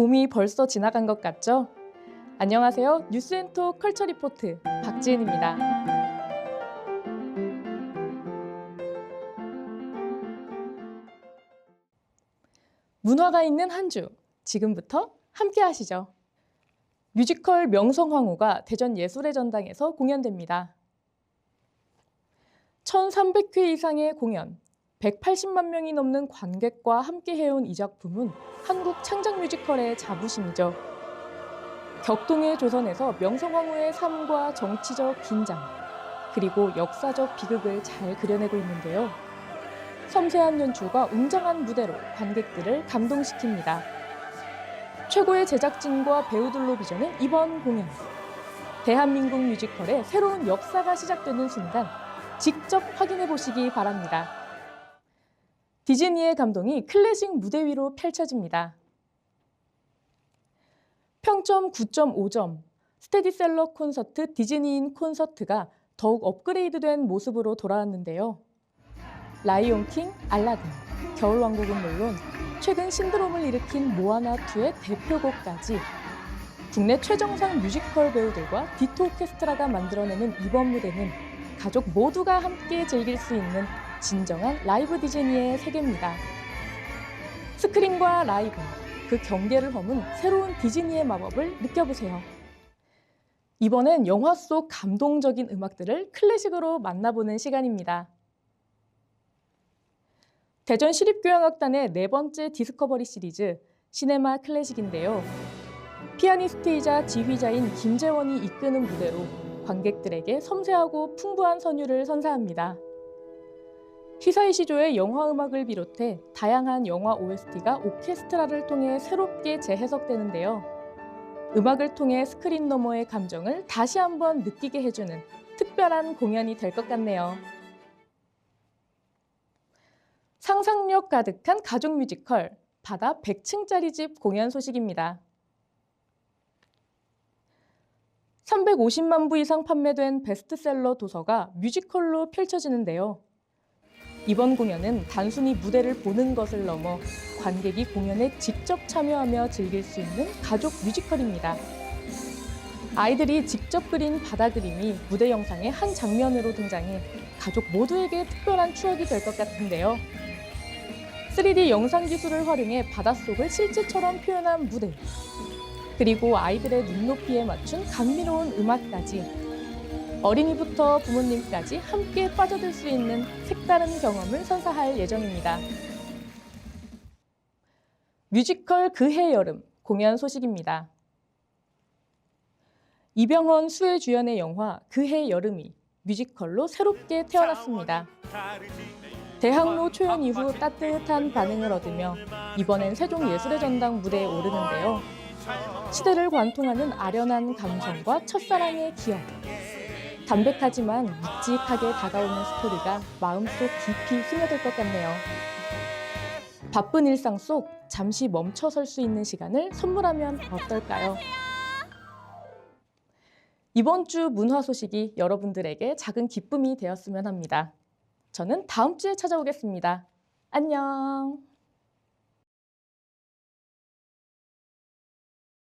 봄이 벌써 지나간 것 같죠? 안녕하세요. 뉴스엔토 컬처 리포트 박지은입니다. 문화가 있는 한 주, 지금부터 함께 하시죠. 뮤지컬 명성황후가 대전 예술의 전당에서 공연됩니다. 1300회 이상의 공연, 180만 명이 넘는 관객과 함께 해온 이 작품은 한국 창작 뮤지컬의 자부심이죠. 격동의 조선에서 명성황후의 삶과 정치적 긴장, 그리고 역사적 비극을 잘 그려내고 있는데요. 섬세한 연출과 웅장한 무대로 관객들을 감동시킵니다. 최고의 제작진과 배우들로 빚어낸 이번 공연. 대한민국 뮤지컬의 새로운 역사가 시작되는 순간 직접 확인해 보시기 바랍니다. 디즈니의 감동이 클래식 무대 위로 펼쳐집니다. 평점 9.5점, 스테디셀러 콘서트 디즈니인 콘서트가 더욱 업그레이드된 모습으로 돌아왔는데요. 라이온킹, 알라딘, 겨울왕국은 물론 최근 신드롬을 일으킨 모아나2의 대표곡까지 국내 최정상 뮤지컬 배우들과 디토 오케스트라가 만들어내는 이번 무대는 가족 모두가 함께 즐길 수 있는 진정한 라이브 디즈니의 세계입니다. 스크린과 라이브, 그 경계를 허문 새로운 디즈니의 마법을 느껴보세요. 이번엔 영화 속 감동적인 음악들을 클래식으로 만나보는 시간입니다. 대전 시립교향악단의 네 번째 디스커버리 시리즈 시네마 클래식인데요. 피아니스트이자 지휘자인 김재원이 이끄는 무대로 관객들에게 섬세하고 풍부한 선율을 선사합니다. 히사이 시조의 영화 음악을 비롯해 다양한 영화 OST가 오케스트라를 통해 새롭게 재해석되는데요. 음악을 통해 스크린 너머의 감정을 다시 한번 느끼게 해주는 특별한 공연이 될 것 같네요. 상상력 가득한 가족 뮤지컬 바다 100층짜리 집 공연 소식입니다. 350만 부 이상 판매된 베스트셀러 도서가 뮤지컬로 펼쳐지는데요. 이번 공연은 단순히 무대를 보는 것을 넘어 관객이 공연에 직접 참여하며 즐길 수 있는 가족 뮤지컬입니다. 아이들이 직접 그린 바다 그림이 무대 영상의 한 장면으로 등장해 가족 모두에게 특별한 추억이 될 것 같은데요. 3D 영상 기술을 활용해 바닷속을 실제처럼 표현한 무대, 그리고 아이들의 눈높이에 맞춘 감미로운 음악까지 어린이부터 부모님까지 함께 빠져들 수 있는 색다른 경험을 선사할 예정입니다. 뮤지컬 그해 여름 공연 소식입니다. 이병헌 수혜 주연의 영화 그해 여름이 뮤지컬로 새롭게 태어났습니다. 대학로 초연 이후 따뜻한 반응을 얻으며 이번엔 세종예술의 전당 무대에 오르는데요. 시대를 관통하는 아련한 감성과 첫사랑의 기억, 담백하지만 묵직하게 다가오는 스토리가 마음속 깊이 스며들 것 같네요. 바쁜 일상 속 잠시 멈춰 설 수 있는 시간을 선물하면 어떨까요? 이번 주 문화 소식이 여러분들에게 작은 기쁨이 되었으면 합니다. 저는 다음 주에 찾아오겠습니다. 안녕!